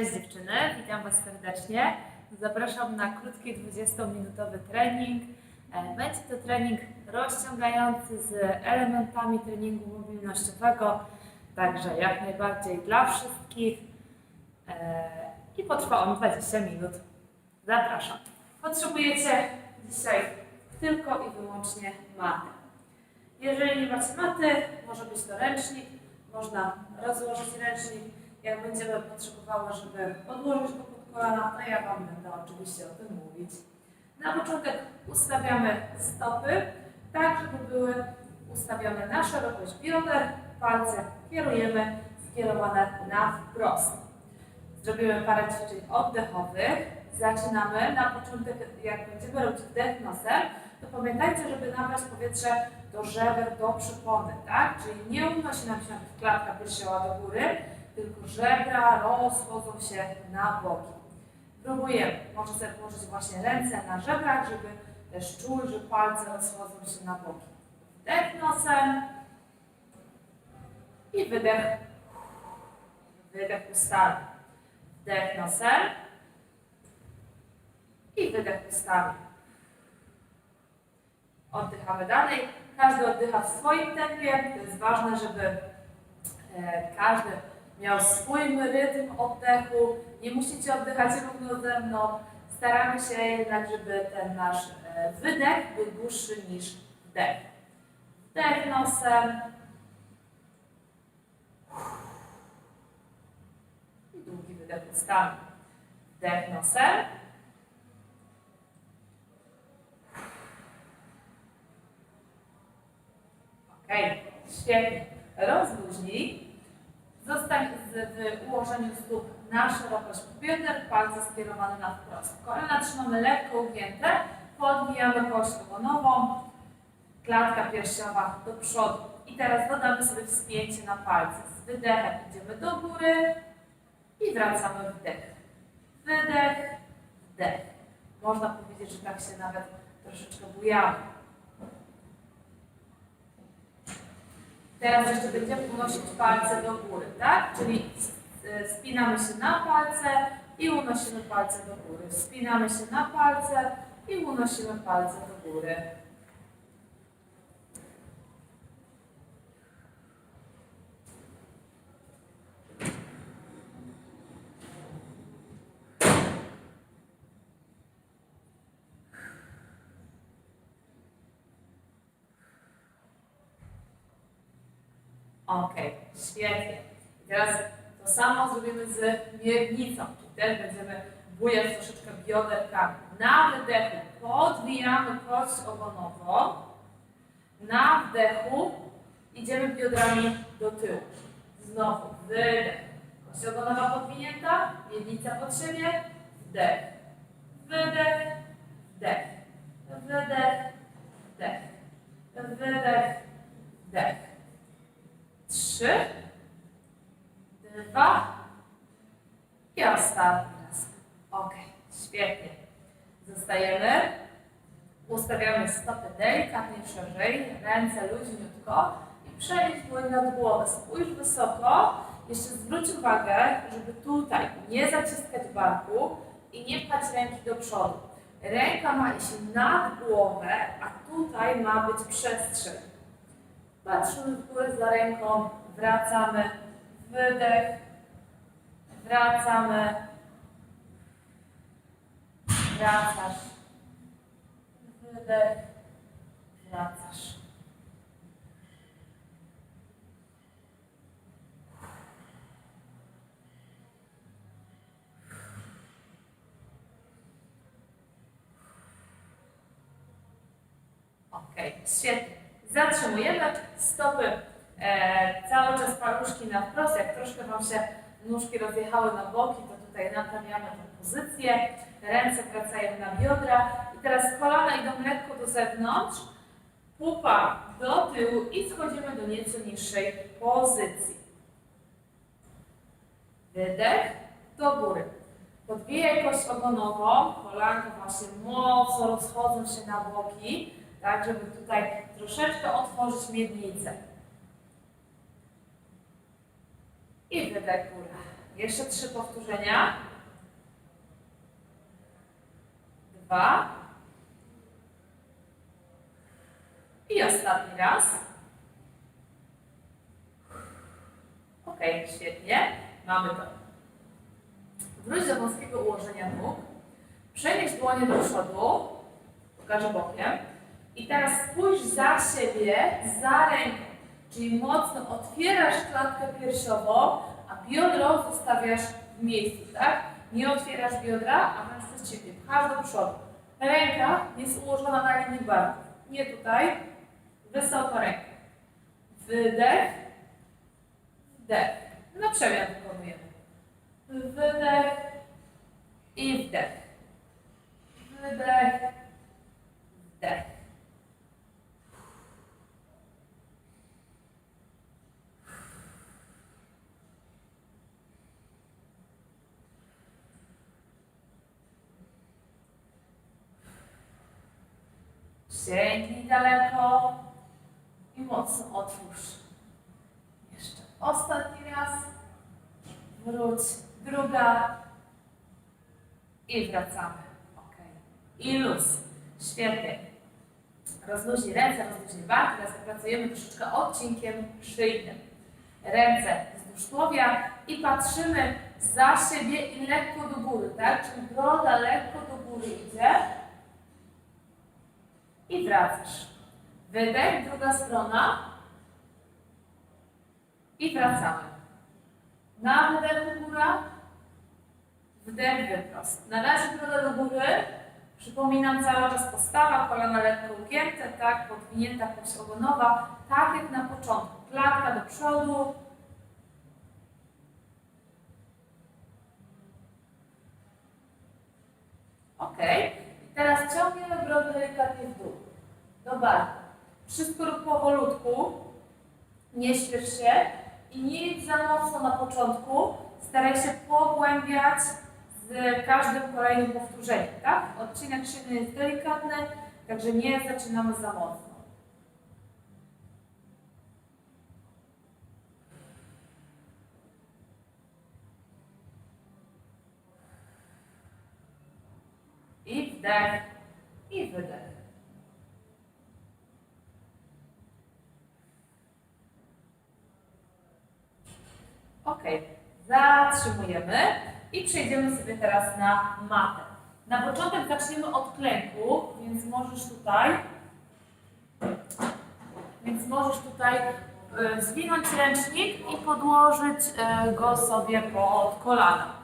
Cześć dziewczyny, witam Was serdecznie. Zapraszam na krótki 20-minutowy trening. E, Będzie to trening rozciągający z elementami treningu mobilnościowego, także jak najbardziej dla wszystkich. E, I potrwa on 20 minut. Zapraszam. Potrzebujecie dzisiaj tylko i wyłącznie maty. Jeżeli nie macie maty, może być to ręcznik, można rozłożyć ręcznik. Jak będziemy potrzebowały, żeby odłożyć go pod kolana, to ja Wam będę oczywiście o tym mówić. Na początek ustawiamy stopy, tak żeby były ustawione na szerokość bioder, palce kierujemy skierowane na wprost. Zrobimy parę ćwiczeń oddechowych. Zaczynamy. Na początek, jak będziemy robić wdech nosem, to pamiętajcie, żeby nabrać powietrze do żeber, do przypony, tak? Czyli nie unosi nam się klatka piersiowa do góry, tylko żebra rozchodzą się na boki. Próbujemy. Może sobie położyć właśnie ręce na żebrach, żeby też czuć, że palce rozchodzą się na boki. Wdech nosem i wydech. Wydech ustami. Wdech nosem i wydech ustami. Oddychamy dalej. Każdy oddycha w swoim tempie. To jest ważne, żeby e, każdy miał swój rytm oddechu. Nie musicie oddychać równo ze mną. Staramy się jednak, żeby ten nasz e, wydech był dłuższy niż wdech. Wdech nosem. I długi wydech ustami. Wdech nosem. Ok, świetnie. Rozluźnij. Zostań w ułożeniu stóp na szerokość bioder, palce skierowane na wprost. Kolana trzymamy lekko ugięte, podbijamy kość ogonową, klatka piersiowa do przodu. I teraz dodamy sobie wspięcie na palce. Z wydechem idziemy do góry i wracamy wdech. Wydech, wdech. Można powiedzieć, że tak się nawet troszeczkę bujamy. Teraz jeszcze będziemy unosić palce do góry, tak? Czyli e, spinamy się na palce i unosimy palce do góry. Wspinamy się na palce i unosimy palce do góry. Ok, świetnie. I teraz to samo zrobimy z miednicą, czyli też będziemy bujać troszeczkę bioderkami. Na wydechu podwijamy kość ogonową, na wdechu idziemy biodrami do tyłu. Znowu wydech, kość ogonowa podwinięta, miednica pod siebie, wdech, wydech, wdech, wydech, wdech, wydech, wdech. Trzy, dwa i ostatni raz. Ok, świetnie. Zostajemy. Ustawiamy stopy delikatnie szerzej, ręce luźniutko i przenieś dłoń nad głowę. Spójrz wysoko. Jeszcze zwróć uwagę, żeby tutaj nie zaciskać barku i nie pchać ręki do przodu. Ręka ma iść nad głowę, a tutaj ma być przestrzeń. Patrzymy w górę za ręką, wracamy, wydech, wracamy, wracasz, wydech, wracasz. Ok, świetnie. Zatrzymujemy stopy e, cały czas paluszki na wprost. Jak troszkę Wam się nóżki rozjechały na boki, to tutaj naprawiamy tę pozycję. Ręce wracają na biodra. I teraz kolana idą lekko do zewnątrz, pupa do tyłu i schodzimy do nieco niższej pozycji. Wydech do góry. Podbijaj kość ogonową, kolanka właśnie mocno rozchodzą się na boki, tak, żeby tutaj troszeczkę otworzyć miednicę. I wydech góra. Jeszcze trzy powtórzenia. Dwa. I ostatni raz. Ok, świetnie. Mamy to. Wróć do wąskiego ułożenia nóg. Przenieś dłonie do przodu. Pokażę bokiem. I teraz spójrz za siebie, za ręką. Czyli mocno otwierasz klatkę piersiową, a biodro zostawiasz w miejscu, tak? Nie otwierasz biodra, a wręcz przeciwnie, pchasz do przodu. Ręka jest ułożona na linii barków. Nie tutaj, wysoko rękę. Wydech, wdech. Na przemian wykonujemy. Wydech i wdech. Wydech, wdech. Sięgnij daleko i mocno otwórz. Jeszcze ostatni raz. Wróć. Druga. I wracamy. Ok. I luz. Świetnie. Rozluźnij ręce, rozluźnij barki. Teraz pracujemy troszeczkę odcinkiem szyjnym. Ręce wzdłuż tułowia i patrzymy za siebie i lekko do góry, tak? Czyli broda lekko do góry idzie. I wracasz. Wydech, druga strona. I wracamy. Na wydechu góra. Wdech, wyprost. Na razie broda do góry. Przypominam cały czas postawa, kolana lekko ugięte, tak, podwinięta kość ogonowa, tak jak na początku. Klatka do przodu. Ok. I teraz ciągniemy brodę delikatnie w dół. Do barku. Wszystko rób powolutku. Nie śpiesz się i nie idź za mocno na początku. Staraj się pogłębiać z każdym kolejnym powtórzeniem, tak? Odcinek szyjny jest delikatny, także nie zaczynamy za mocno. I wdech, i wydech. Ok, zatrzymujemy i przejdziemy sobie teraz na matę. Na początek zaczniemy od klęku, więc możesz tutaj, więc możesz tutaj y, zwinąć ręcznik i podłożyć y, go sobie pod kolana.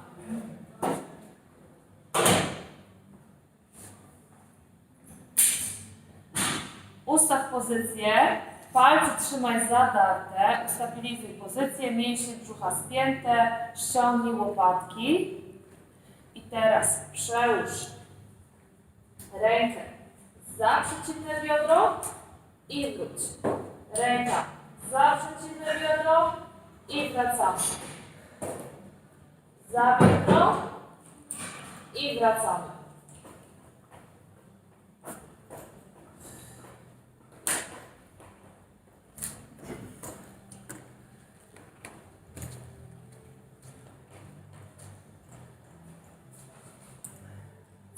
Ustaw pozycję, palce trzymaj zadarte, ustabilizuj pozycję, mięśnie brzucha spięte, ściągnij łopatki. I teraz przełóż rękę za przeciwne biodro i wróć. Ręka za przeciwne biodro i wracamy. Za biodro i wracamy.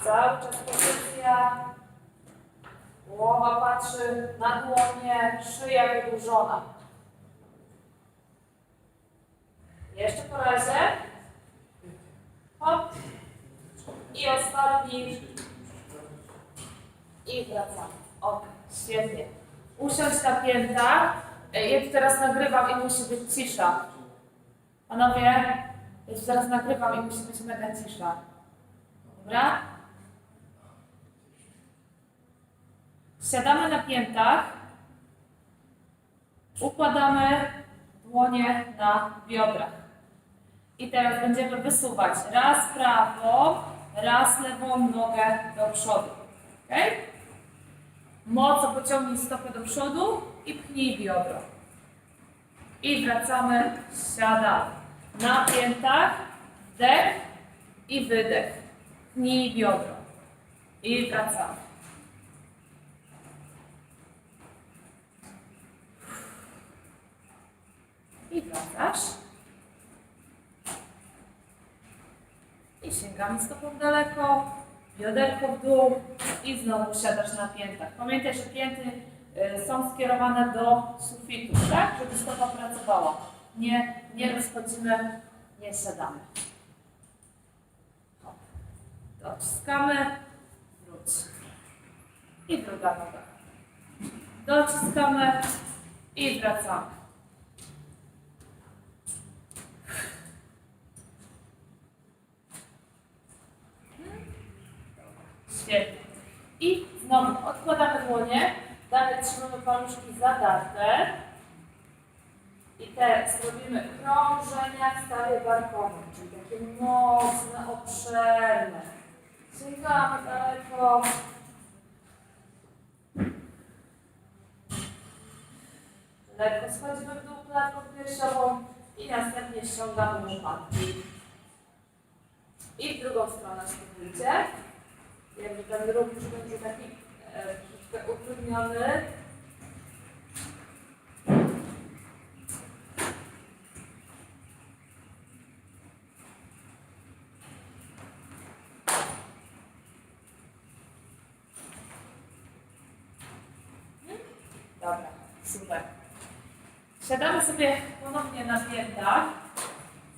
Cały czas pozycja. Głowa patrzy na dłonie, szyja wydłużona. Jeszcze po razie. Hop. I ostatni. I wracamy. Ok, świetnie. Usiądź na piętach. Ej, Ja teraz nagrywam i musi być cisza. Panowie, ja teraz nagrywam i musi być mega cisza. Dobra? Siadamy na piętach, układamy dłonie na biodrach. I teraz będziemy wysuwać raz prawą, raz lewą nogę do przodu. Ok? Mocno pociągnij stopę do przodu i pchnij biodro. I wracamy, siadamy. Na piętach, wdech i wydech. Pchnij biodro. I wracamy. I wracasz. I sięgamy stopą daleko, bioderko w dół i znowu siadasz na piętach. Pamiętaj, że pięty y, są skierowane do sufitu, tak? Żeby stopa pracowała. Nie, nie rozchodzimy, nie siadamy. Hop. Dociskamy, wróć. I druga noga. Dociskamy i wracamy. I znowu odkładamy dłonie, dalej trzymamy paluszki zadarte. I teraz robimy krążenia w stawie barkowej, czyli takie mocne, obszerne. Sięgamy daleko. Lekko schodzimy w dół klatką piersiową i następnie ściągamy łopatki. I w drugą stronę spróbujcie. Jakby ten już będzie taki e, troszeczkę utrudniony. Dobra, super. Siadamy sobie ponownie na piętach.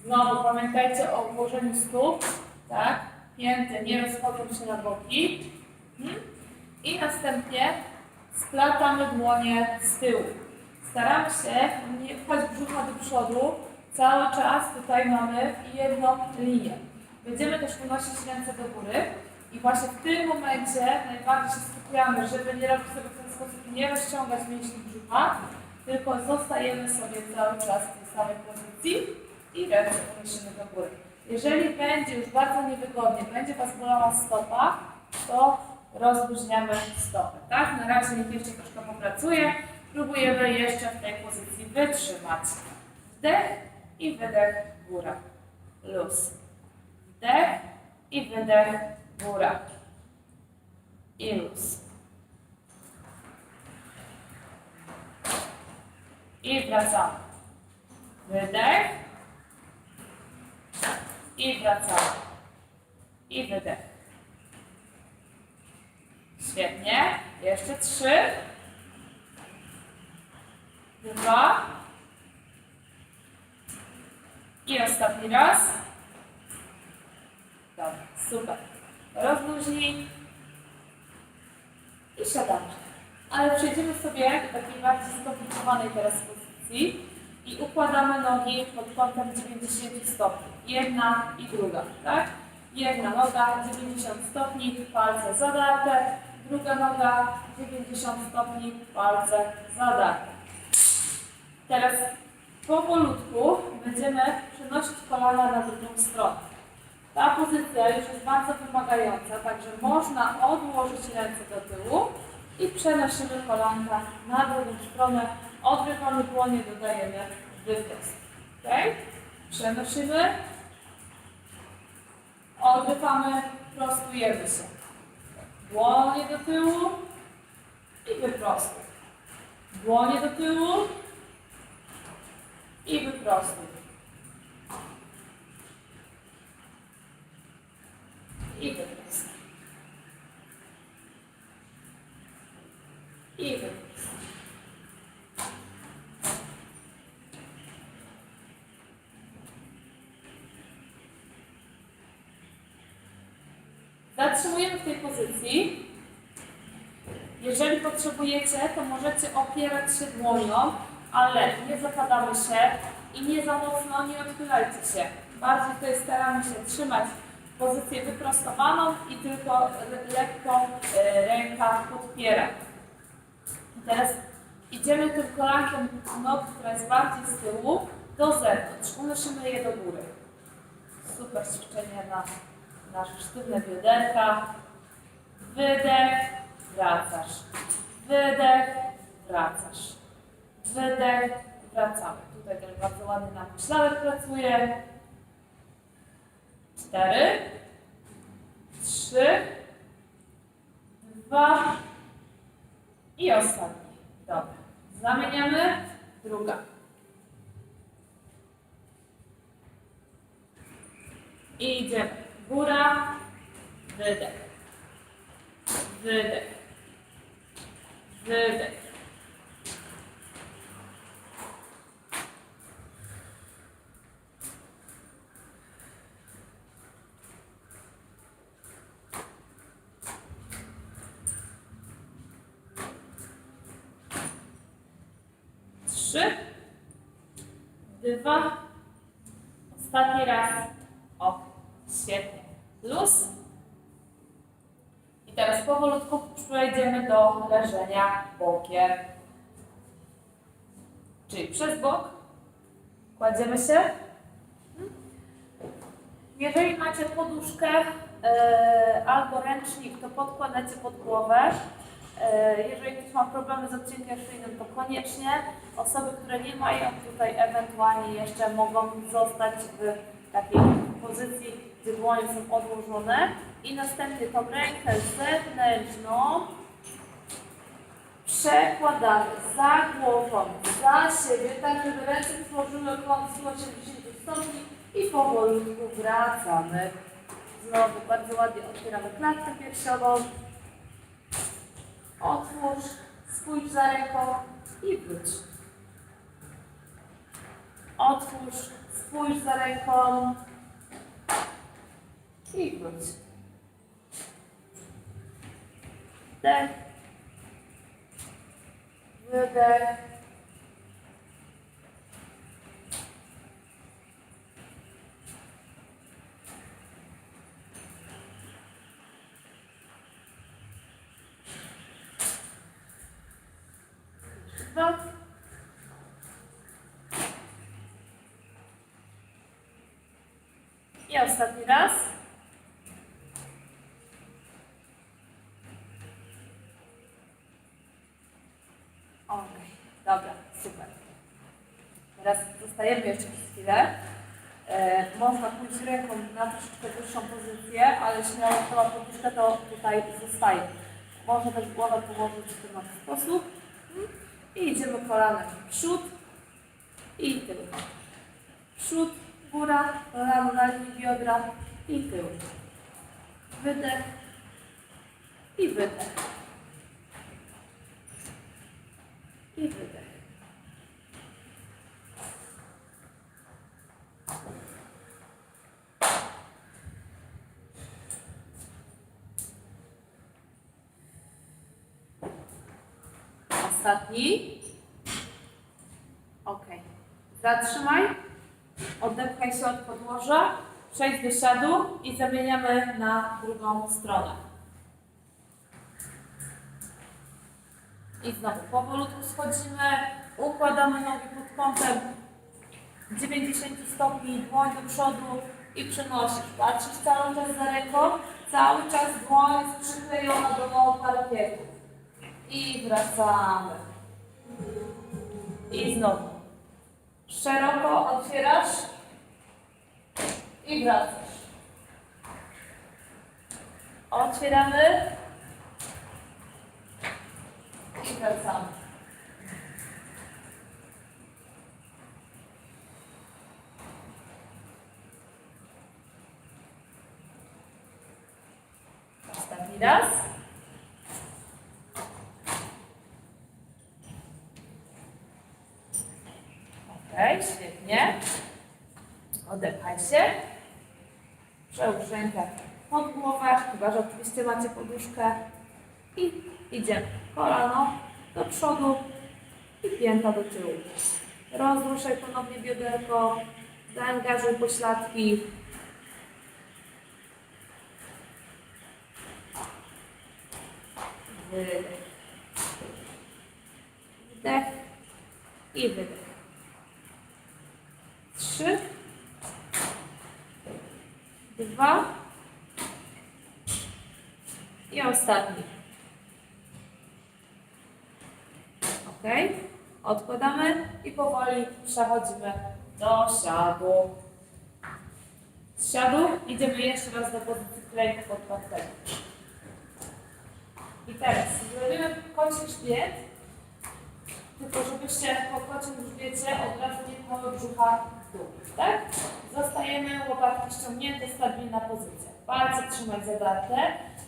Znowu pamiętajcie o ułożeniu stóp, tak? Pięty nie rozchodzą się na boki. Mhm. I następnie splatamy dłonie z tyłu. Staramy się nie pchać brzucha do przodu. Cały czas tutaj mamy jedną linię. Będziemy też unosić ręce do góry. I właśnie w tym momencie najbardziej się skupiamy, żeby nie robić sobie w ten sposób, nie rozciągać mięśni brzucha, tylko zostajemy sobie cały czas w tej samej pozycji i ręce unosimy do góry. Jeżeli będzie już bardzo niewygodnie, będzie Was bolała stopa, to rozluźniamy stopę, tak? Na razie niech jeszcze troszkę popracuje. Próbujemy jeszcze w tej pozycji wytrzymać. Wdech i wydech, góra. Luz. Wdech i wydech, góra. I luz. I wracamy. Wydech. I wracamy. I wydech. Świetnie. Jeszcze trzy. Dwa. I ostatni raz. Dobra, super. Rozluźnij. I siadamy. Ale przejdziemy sobie do takiej bardziej skomplikowanej teraz pozycji i układamy nogi pod kątem 90 stopni. Jedna i druga, tak? Jedna noga 90 stopni, palce zadarte, druga noga 90 stopni, palce zadarte. Teraz powolutku będziemy przenosić kolana na drugą stronę. Ta pozycja już jest bardzo wymagająca, także można odłożyć ręce do tyłu i przenosimy kolanka na drugą stronę. Odrywamy dłonie, dodajemy wyprost. Ok? Przenosimy. Odrywamy, prostujemy się. Dłonie do tyłu i wyprostuj. Dłonie do tyłu i wyprostuj. I wyprostuj. I wyprostuj. Zatrzymujemy w tej pozycji. Jeżeli potrzebujecie, to możecie opierać się dłonią, ale nie zapadamy się i nie za mocno nie odchylajcie się. Bardziej tutaj staramy się trzymać pozycję wyprostowaną i tylko le- lekko e, ręka podpiera. Teraz idziemy tym kolankiem nog, która jest bardziej z tyłu, do zewnątrz. Unosimy je do góry. Super ćwiczenie na nasze sztywne bioderka. Wydech, wracasz. Wydech, wracasz. Wydech, wracamy. Tutaj też bardzo ładnie nam śladek pracuje. Cztery, trzy, dwa i ostatni. Dobra. Zamieniamy. Druga. I idziemy. Góra, wydech. Wydech. Wydech. Trzy, dwa, ostatni raz. O, świetnie. Luz. I teraz powolutku przejdziemy do leżenia Czyli przez bok kładziemy się. Jeżeli macie poduszkę e, albo ręcznik, to podkładacie pod głowę. E, jeżeli ktoś ma problemy z odcinkiem szyjnym, to koniecznie. Osoby, które nie mają tutaj ewentualnie jeszcze mogą zostać w takiej pozycji, gdzie dłonie są odłożone. I następnie tą rękę zewnętrzną przekładamy za głową, za siebie, tak żeby ręce tworzyły kąt 180 stopni i powolutku wracamy. Znowu bardzo ładnie otwieramy klatkę piersiową. Otwórz, spójrz za ręką i wróć. Otwórz, spójrz za ręką i wróć. Wdech. Wydech. I ostatni raz. Okej, dobra, super. Teraz zostajemy jeszcze przez chwilę. E, można pójść ręką na troszeczkę wyższą pozycję, ale śmiało cała poduszka to tutaj zostaje. Można też głowę położyć w ten sposób. I idziemy kolanem przód i tył. Przód, góra, kolano na linii biodra i tył. Wydech i wydech. I. Ostatni. Ok. Zatrzymaj. Odepchaj się od podłoża. Przejdź do siadu i zamieniamy na drugą stronę. I znowu powolutku schodzimy, układamy nogi pod kątem 90 stopni, dłoń do przodu i przenosisz. Patrzysz cały czas za ręką, cały czas dłoń jest przyklejona do nóg parkietu. I wracamy. I znowu. Szeroko otwierasz i wracasz. Otwieramy i wracamy. Ostatni raz. Ok, świetnie. Odepchaj się. Przełóż rękę pod głowę, chyba że oczywiście macie poduszkę. I idziemy. Kolano do przodu i pięta do tyłu. Rozruszaj ponownie bioderko, zaangażuj pośladki. Wydech. Wdech i wydech. Trzy, dwa i ostatni. Ok? Odkładamy i powoli przechodzimy do siadu. Z siadu idziemy jeszcze raz do pozycji klejku pod płatwego. I teraz zrobimy kocie grzbiet, tylko żebyście po kocim grzbiecie od razu nie pchały brzucha w dół, tak? Zostajemy, łopatki ściągnięte, stabilna pozycja. Palce trzymać zadarte.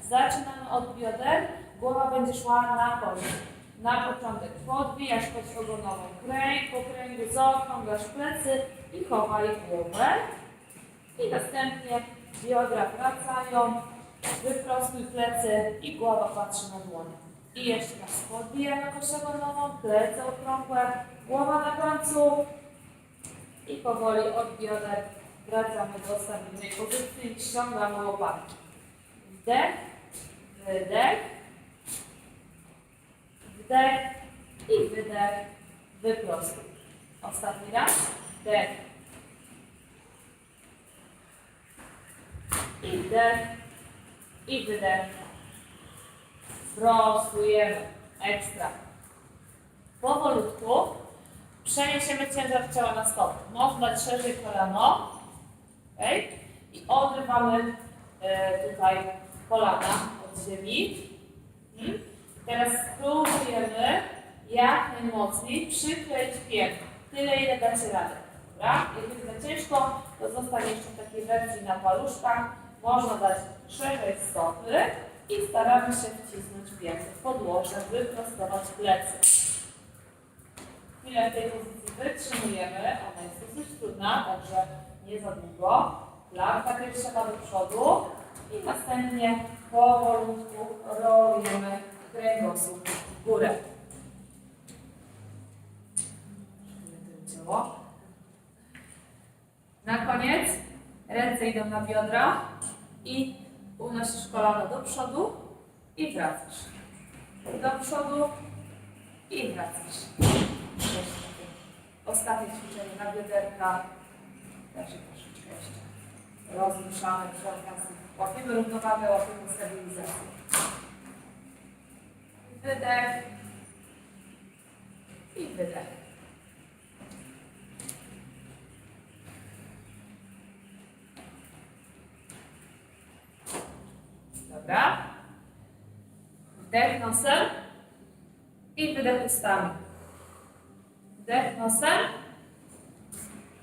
Zaczynamy od bioder. Głowa będzie szła na poziom. Na początek podbijasz kość ogonową. Kręg po kręgu, zaokrąglasz plecy i chowaj głowę. I następnie biodra wracają. Wyprostuj plecy i głowa patrzy na dłonie. I jeszcze raz podbijamy kość ogonową, plecy okrągłe, głowa na końcu, i powoli od bioder wracamy do stabilnej pozycji, ściągamy łopatki. Wdech, wydech, wdech i wydech, wyprostuj. Ostatni raz, wdech i wdech i wydech. Prostujemy, ekstra. Powolutku Przeniesiemy ciężar ciała na stopy. Można dać szerzej kolano. Okay? I odrywamy e, tutaj kolana od ziemi. Teraz spróbujemy jak najmocniej przykleić piętę. Tyle, ile dacie radę. Dobra? Jeżeli za ciężko, to zostanie jeszcze w takiej wersji na paluszkach. Można dać szerzej stopy i staramy się wcisnąć piętę w podłoże, wyprostować plecy. Chwilę w tej pozycji wytrzymujemy. Ona jest dosyć trudna, także nie za długo. Klamka piersiowa do przodu i następnie powolutku rolujemy kręgosłup w górę. Na koniec ręce idą na biodra i unosisz kolano do przodu i wracasz. Do przodu i wracasz. Ostatnie ćwiczenie na bioderka. Także troszeczkę jeszcze rozruszamy okazji. Łapiemy równowagę, łapiemy stabilizację. Wydech. I wydech. Dobra. Wdech nosem i wydech ustami. Wdech nosem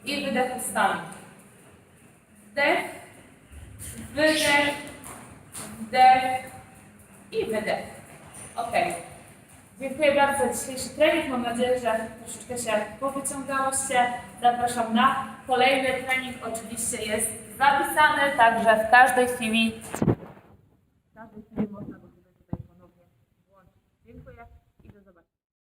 i wydech ustami. Wdech, wydech, wdech i wydech. Dziękuję bardzo za dzisiejszy trening. Mam nadzieję, że troszeczkę się powyciągałoście. Zapraszam na kolejny trening. Oczywiście jest zapisany, także w każdej chwili